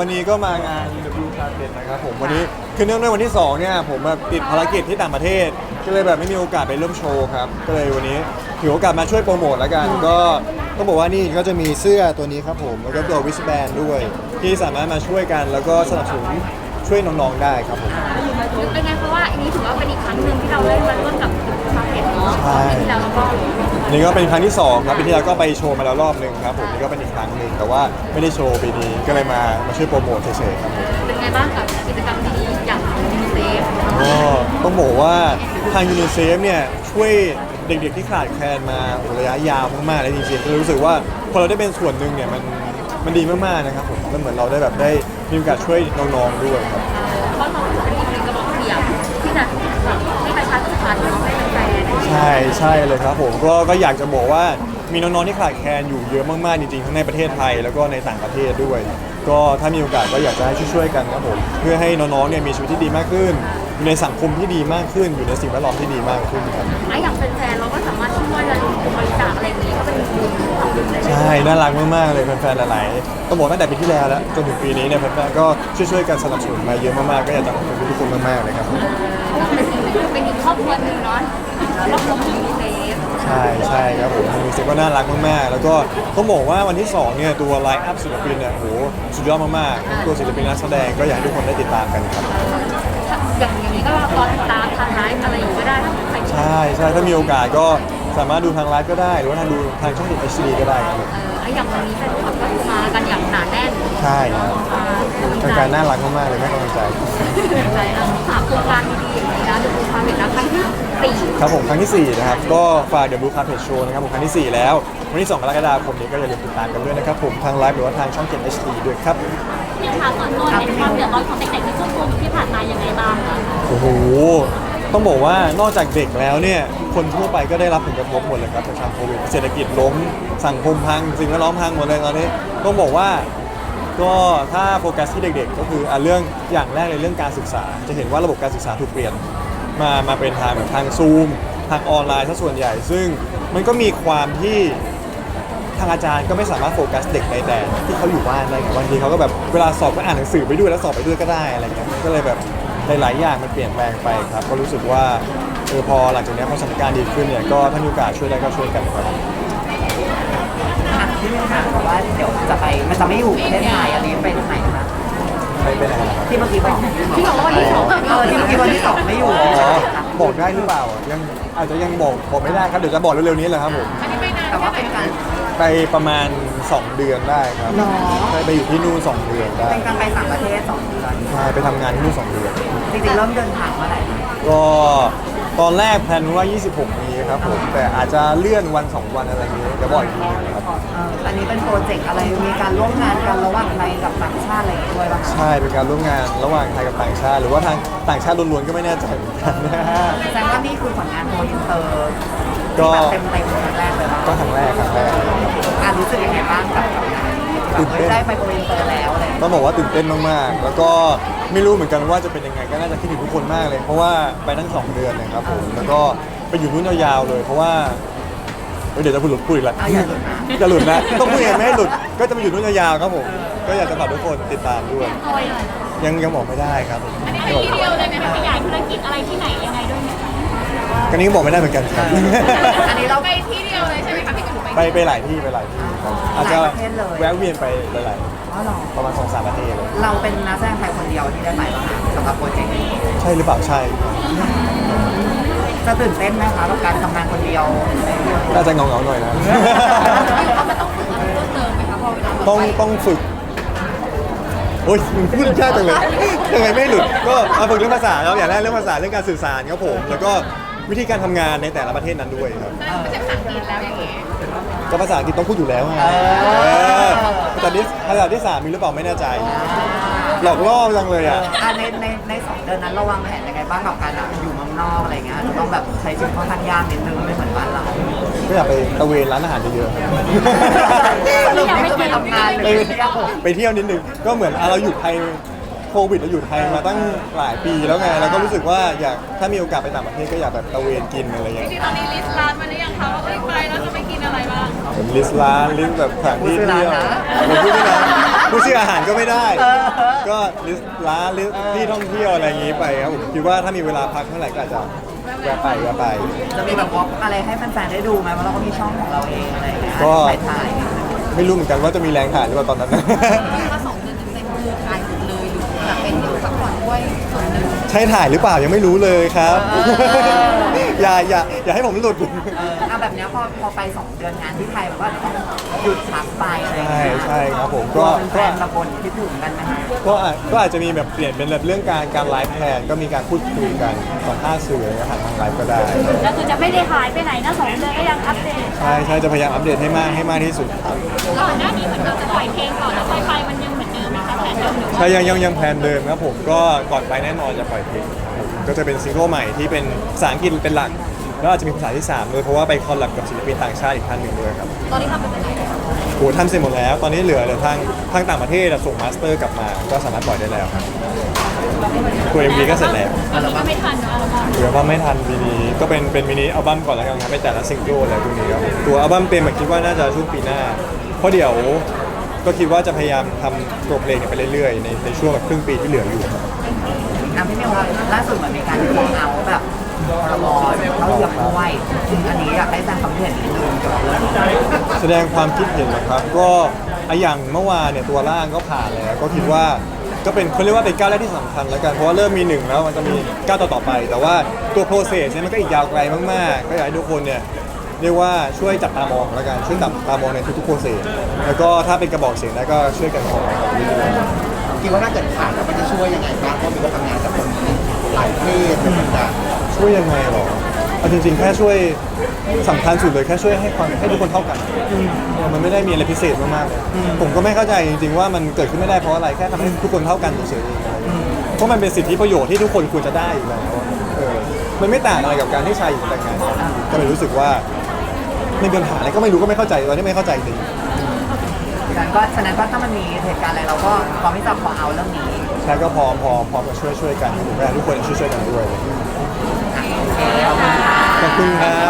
วันนี้ก็มางาน W Carpet นะครับผมวันนี้คือเนื่องด้วยวันที่2เนี่ยผมแบบติดภารกิจที่ต่างประเทศ ก็เลยแบบไม่มีโอกาสไปร่วมโชว์ครับ ก็เลยวันนี้ถือโอกาสมาช่วยโปรโมทแล้วกัน ก็ต้องบอกว่านี่ก็จะมีเสื้อตัวนี้ครับผมแล้วก็ตัววิสแบนด้วย ที่สามารถมาช่วยกันแล้วก็สนับสนุนช่วยน้องๆได้ครับผม เป็นไงเพราะว่าอันนี้ถือว่าเป็นอีกครั้งหนึ่งที่เราเล่นมาร่วมกับชาเก็ตเนาะใช่ที่แล้วเราก็อันนี้ก็เป็นครั้งที่สองครับปีที่แล้วก็ไปโชว์มาแล้วรอบหนึ่งครับผมนี่ก็เป็นอีกครั้งหนึ่งแต่ว่าไม่ได้โชว์ปีนี้ก็เลยมามาช่วยโปรโมทเฉยๆครับผมเป็นไงบ้างกับกิจกรรมดีๆอย่างยูนิเซฟก็ต้องบอกว่าทางยูนิเซฟเนี่ยช่วยเด็กๆที่ขาดแคลนมาระยะยาวมากๆเลยจริงๆก็รู้สึกว่าพอเราได้เป็นส่วนหนึ่งเนี่ยมันมันดีมากๆนะครับผมมันเหมือนเราได้แบบได้มีโอกาสช่วยน้องๆด้วยครับ เพราะเราเป็นอีกหนึ่งกระบอกเสียงที่จะให้ประชาสัมพันธ์เนาะให้แฟนๆ ใช่ใช่เลยครับผมก็ก็อยากจะบอกว่ามีน้องๆที่ขาดแคลนอยู่เยอะมากๆจริงๆทั้งในประเทศไทยแล้วก็ในต่างประเทศด้วย ก็ถ้ามีโอกาสก็อยากจะให้ช่วยๆกันครับผมเพื่อให้น้องๆเนี่ยมีชีวิตที่ดีมากขึ้นอยู่ในสังคมที่ดีมากขึ้น อยู่ในสิ่งแวดล้อมที่ดีมากขึ้นครับ ไอ้อย่างแฟนๆเราก็สามารถช่วยกันบริจาคอะไรอย่างนี้ก็เป็นบุญของ ช่น่ารักมากๆเลยแฟนๆหลายๆต้องบอกตั้งแต่ปีที่แล้วแล้วจนถึงปีนี้เนี่ยแฟนๆก็ช่วยๆกันสนับสนุนมาเยอะมากๆก็อยากจะขอบคุณทุกคนมากๆเลยครับเป็นสิ่งที่เป็นอีกครอบครัวหนึ่งเนาะครอบครัวของยูนิเซฟใช่ใช่ครับผมทางมิวสิกก็น่ารักมากๆ แล้วก็ต้องบอกว่าวันที่สองเนี่ยตัวไลฟ์อัพศิลปินเนี่ยโหสุดยอดมากๆทั้งตัวศิลปินนักแสดงก็อยากให้ทุกคนได้ติดตามกันครับอย่างอย่างนี้ก็รอติดตามทางไลฟ์อะไรอย่างนี้ก็ได้ถ้าใครใช่ใช่ถ้ามีโอกาสก็ สามารถดูทางไลฟ์ก็ได้ หรือว่าทางดูทางช่องติด HD ก็ได้ครับผมเออไอ้อย่างวันนี้แฟนคลับก็มากันอย่างหนาแน่นใช่ครับมาให้เป็นกำลังใจการน่ารักมากๆเลยให้กำลังใจใช่แล้วฝากโครงการดีๆอย่างนี้นะดูความเห็นนะครั้งที่สี่ครับผมครั้งที่ 4 นะครับ ก็ฝากเดบิวต์คาเพจโชว์นะครับผมครั้งที่ 4 แล้ว วันที่ 2 กรกฎาคมนี้ก็อย่าลืมติดตามกันด้วยนะครับผมทางไลฟ์หรือว่าทางช่อง7 HD ด้วยครับอย่างถามส่วนตัวเห็นความเดือดร้อนของเด็กๆในช่วงโควิดที่ผ่านมายังไงบ้างคะ โอ้โห ต้องบอกว่านอกจากเด็กแล้วเนี่ยคนทั่วไปก็ได้รับผลกระทบหมดเลยครับจากทางโควิดเศรษฐกิจล้มสังคมพังสิ่งแวดล้อมพังหมดเลยตอนนี้ต้องบอกว่าก็ถ้าโฟกัสที่เด็กๆ ก็คืออะเรื่องอย่างแรกเลยเรื่องการศึกษา จะเห็นว่าระบบการศึกษาถูกเปลี่ยนมามาเป็นทางแบบทางซูมทางออนไลน์ซะส่วนใหญ่ ซึ่งมันก็มีความที่ทางอาจารย์ก็ไม่สามารถโฟกัสเด็กในแต่ที่เขาอยู่บ้านได้ไงบางทีเขาก็แบบเวลาสอบก็อ่านหนังสือไปด้วยแล้วสอบไปด้วยก็ได้อะไรเงี้ยก็เลยแบบ หลายๆอย่างมันเปลี่ยนแปลงไปครับ ก็รู้สึกว่าเออพอหลังจากเนี้ยพอสถานการณ์ดีขึ้นเนี่ยก็ถ้ามีโอกาสช่วยได้ก็ช่วยกันครับ อะที่นี่ค่ะเพราะว่าเดี๋ยวจะไปมันจะไม่อยู่ประเทศไทยอันนี้ไปทางไหนคะไปไปไหนนะครับที่เมื่อกี้บอกที่บอกว่าวันที่สองเออที่เมื่อกี้วันที่สองไม่อยู่อ๋อใช่ไหมคะบอกได้หรือเปล่ายังอาจจะยังบอกบอกไม่ได้ครับเดี๋ยวจะบอกเร็วๆนี้แหละครับผม แต่ว่าเป็นการ ไปประมาณ 2 เดือนได้ครับหรอไปไปอยู่ที่นู่นสองเดือนได้เป็นการไปต่างประเทศสองเดือนใช่ไปทำงานที่นู่นสองเดือน จริงๆเริ่มเดินทางเมื่อไหร่ ก็ตอนแรกแพลนว่า 26 นี้ครับผมแต่อาจจะเลื่อนวัน 2 วันอะไรอย่างนี้เดี๋ยวบอกอีกทีหนึงครับ เอ่ออันนี้เป็นโปรเจกต์อะไร มีการร่วมงานกันระหว่างไทยกับต่างชาติอะไรอย่างเงี้ยด้วยป่ะคะใช่เป็นการร่วมงานระหว่างไทยกับต่างชาติ หรือว่าทางต่างชาติล้วนๆก็ไม่แน่ใจเหมือนกันนะฮะ แสดงว่านี่คือผลงานโปรอินเตอร์ก็ที่แบบเต็มๆครั้งแรกเลยป่ะ ก็ครั้งแรกครั้งแรก อะรู้สึกยังไงบ้างกับกับงานแบบตื่นเต้นเฮ้ยได้ไปโปรอินเตอร์แล้วอะไรอย่างเงี้ย ต้องบอกว่าตื่นเต้นมากๆ แล้วก็ไม่รู้เหมือนกันว่าจะเป็นยังไงก็น่าจะคิดถึงทุกคนมากเลย เพราะว่าไปทั้งสองเดือนนะครับผม แล้วก็ไปอยู่นู่นยาวๆเลย เพราะว่าเฮ้ยเดี๋ยวจะพูดหลุดพูดอีกแล้วเอาอย่าหลุดนะจะหลุดนะ ต้องพูดยังไงไม่ให้หลุด ก็จะไปอยู่นู่นยาวๆครับผม ก็อยากจะฝากทุกคนติดตามด้วยยังยังบอกไม่ได้ครับผมอันนี้ไปที่เดียวเลยไหมคะขยายธุรกิจอะไรที่ไหนยังไงด้วยไหมคะกันนี้ก็บอกไม่ได้เหมือนกันครับ อันนี้เรา ไปที่เดียวเลย ใช่ไหมคะพี่จุ๋มไปไปหลายที่ไปหลายที่ครับอาจจะหลายประเทศเลยแวะเวียนไปหลายอ๋อเหรอๆประมาณสองสามประเทศเลยเราเป็นนักแสดงไทยคนเดียวที่ได้ไปบ้างคะสำหรับโปรเจกต์นี้ใช่หรือเปล่าใช่จะตื่นเต้นไหมคะกับการทำงานคนเดียวในเรื่องน่าจะเงาๆหน่อยนะมันต้องฝึกอะไรเพิ่มเติมไหมคะพอเวลาต้องต้องฝึกโอ๊ยมันพูดยากจังเลยยังไงไม่หลุดก็เอาฝึกเรื่องภาษาครับอย่างแรกเรื่องภาษาเรื่องการสื่อสารครับผม แล้วก็ วิธีการทำงานในแต่ละประเทศนั้นด้วยครับ ไม่ใช่ภาษาอังกฤษแล้วอย่างเงี้ยก็ภาษาอังกฤษต้องพูดอยู่แล้วไงเออภาษาที่ภาษาที่สามมีหรือเปล่าไม่แน่ใจ หลอกล่อจังเลยอะ อะในในในสองเดือนนั้นเราวางแผนยังไงบ้างกับการอะอยู่เมืองนอกอะไรเงี้ยจะต้องแบบใช้ชีวิตค่อนข้างยากนิดนึงไม่เหมือนบ้านเราก็อยากไปตะเวนร้านอาหารเยอะๆ สรุปนี่คือไปทำงานหรือไปเที่ยว ไปเที่ยวนิดนึงก็เหมือนอะเราอยู่ไทย โควิดเราอยู่ไทยมาตั้งหลายปีแล้วไงแล้วก็รู้สึกว่าอยากถ้ามีโอกาสไปต่างประเทศก็อยากแบบตะเวนกินอะไรอย่างเงี้ยที่ตอนนี้ลิสต์ร้านมาหรือยังคะว่าเอ้ยไปแล้วจะไปกินอะไรบ้างผมลิสต์ร้านลิสต์แบบสถานที่เที่ยวผมพูดไม่ได้พูดชื่อชื่ออาหารก็ไม่ได้เออก็ลิสต์ร้านลิสต์ที่ท่องเที่ยวอะไรอย่างงี้ไปครับผมคิดว่าถ้ามีเวลาพักเมื่อไหร่ก็อาจจะแวะไปแวะไป จะมีแบบวอล์กอะไรให้แฟนๆได้ดูไหมเพราะเราก็มีช่องของเราเองอะไรอย่างเงี้ยก็ ถ่ายถ่ายไม่รู้เหมือนกันว่าจะมีแรงถ่ายหรือเปล่าตอนนั้นถ้าสองเดือ ใช่ถ่ายหรือเปล่ายังไม่รู้เลยครับ อย่าอย่าอย่าให้ผมหลุด เออเอาแบบเนี้ยพอพอไปสองเดือนงานที่ไทยมันก็อาจจะต้องหยุดพักไปอะไรอย่างใช่เงี้ยใช่ครับผมก็ ก็แฟก็นๆบางคนคิดถึงกันไหมคะก็อาจก็อาจจะมีแบบเปลี่ยนเป็นแบบเรื่องการการไลฟ์แทนก็มีการพูดคุยกันสัมภาษณ์สื่ออะไรเงี้ยผ่านทางไลฟ์ก็ได้แล้วคือจะไม่ได้หายไปไหนนะสองเดือนก็ยังอัปเดตใช่ใช่จะพยายามอัปเดตให้มากให้มากที่สุดครับ ก่อนหน้านี้เหมือนเราจะปล่อยเพลงก่อนแล้วไปไปมันยังเหมือน นเดิมหรือว่าใช่ยังยังยังแพลนเดิมครับผมก็ก่อนไปแน่นอนจะปล่อยเพลงครับผมก็จะเป็นซิงเกิลใหม่ที่เป็นภาษาอังกฤษเป็นหลัก แล้วอาจจะมีภาษาที่3ด้วยเพราะว่าไปคอลแลบกับศิลปินต่างชาติอีกท่านหนึ่งด้วยครับตอนนี้ทำเป็นยังไงโหทำเสร็จหมดแล้ว ตอนนี้เหลือเหลือทางทางต่างประเทศอะส่งมาสเตอร์กลับมา ก็สามารถปล่อยได้แล้วครับตัว MV ก็เสร็จแล้วอันนี้ก็ไม่ทันเนอะอัลบั้มเหลือว่าไม่ทันปีนี้ก็เป็นเป็นมินิอัลบั้มก่อนแล้วกันครับเป็นแต่ละซิงเกิลอะไรพวกนี้ครับตัวอัลบั้มเต็มอะคิดว่าน่าจะช่วงปีหน้าเพราะเดี๋ยว ก็คิดว่าจะพยายามทำตัวเพลงเนี่ยไปเรื่อยๆในในช่วงแบบครึ่งปีที่เหลืออยู่ครับ อะพี่มิวครับล่าสุดเหมือนมีการฟ้องเอาแบบพรบเขาเหยียบด้วยอันนี้อยากให้แสดงความคิดเห็นนิดนึงเกี่ยวกับเรื่องนี้แสดงความคิดเห็นนะครับ ก็อะอย่างเมื่อวานเนี่ยตัวร่างก็ผ่านแล้ว ก็คิดว่าก็เป็นเขาเรียกว่าเป็นก้าวแรกที่สำคัญแล้วกัน เพราะว่าเริ่มมีหนึ่งแล้วมันจะมีก้าวต่อๆไป แต่ว่าตัวโปรเซสเนี่ยมันก็อีกยาวไกลมากๆ ก็อยากให้ทุกคนเนี่ย เรียกว่าช่วยจับตามองแล้วกันช่วยจับตามองในทุกๆโปรเซสแล้วก็ถ้าเป็นกระบอกเสียงได้ก็ช่วยกันขอครับคิดว่าถ้าเกิดผ่านแล้วมันจะช่วยยังไงบ้างเพราะมีก็ทำงานกับคนหลายเพศเหมือนกันช่วยยังไงหรอเอาจริงๆแค่ช่วยสำคัญสุดเลยแค่ช่วยให้ความให้ทุกคนเท่ากันเออมันไม่ได้มีอะไรพิเศษมากๆเลยผมก็ไม่เข้าใจจริงๆว่ามันเกิดขึ้นไม่ได้เพราะอะไรแค่ทำให้ทุกคนเท่ากันเฉยๆเพราะมันเป็นสิทธิประโยชน์ที่ทุกคนควรจะได้อยู่แล้วอะเออมันไม่ต่างอะไรกับการที่ชายหญิงแต่งงานกันก็เลยรู้สึกว่า ไม่มีปัญหาอะไรก็ไม่รู้ก็ไม่เข้าใจตอนนี้ไม่เข้าใจจริงฉะนั้นก็ฉะนั้นก็ถ้ามันมีเหตุการณ์อะไรเราก็พร้อมที่จะขอเอาเรื่องนี้ใช่ก็พร้อมพอพร้อมจะช่วยช่วยๆกันผมก็อยากให้ทุกคนช่วยช่วยๆกันด้วยโอเคขอบคุณค่ะขอบคุณครับ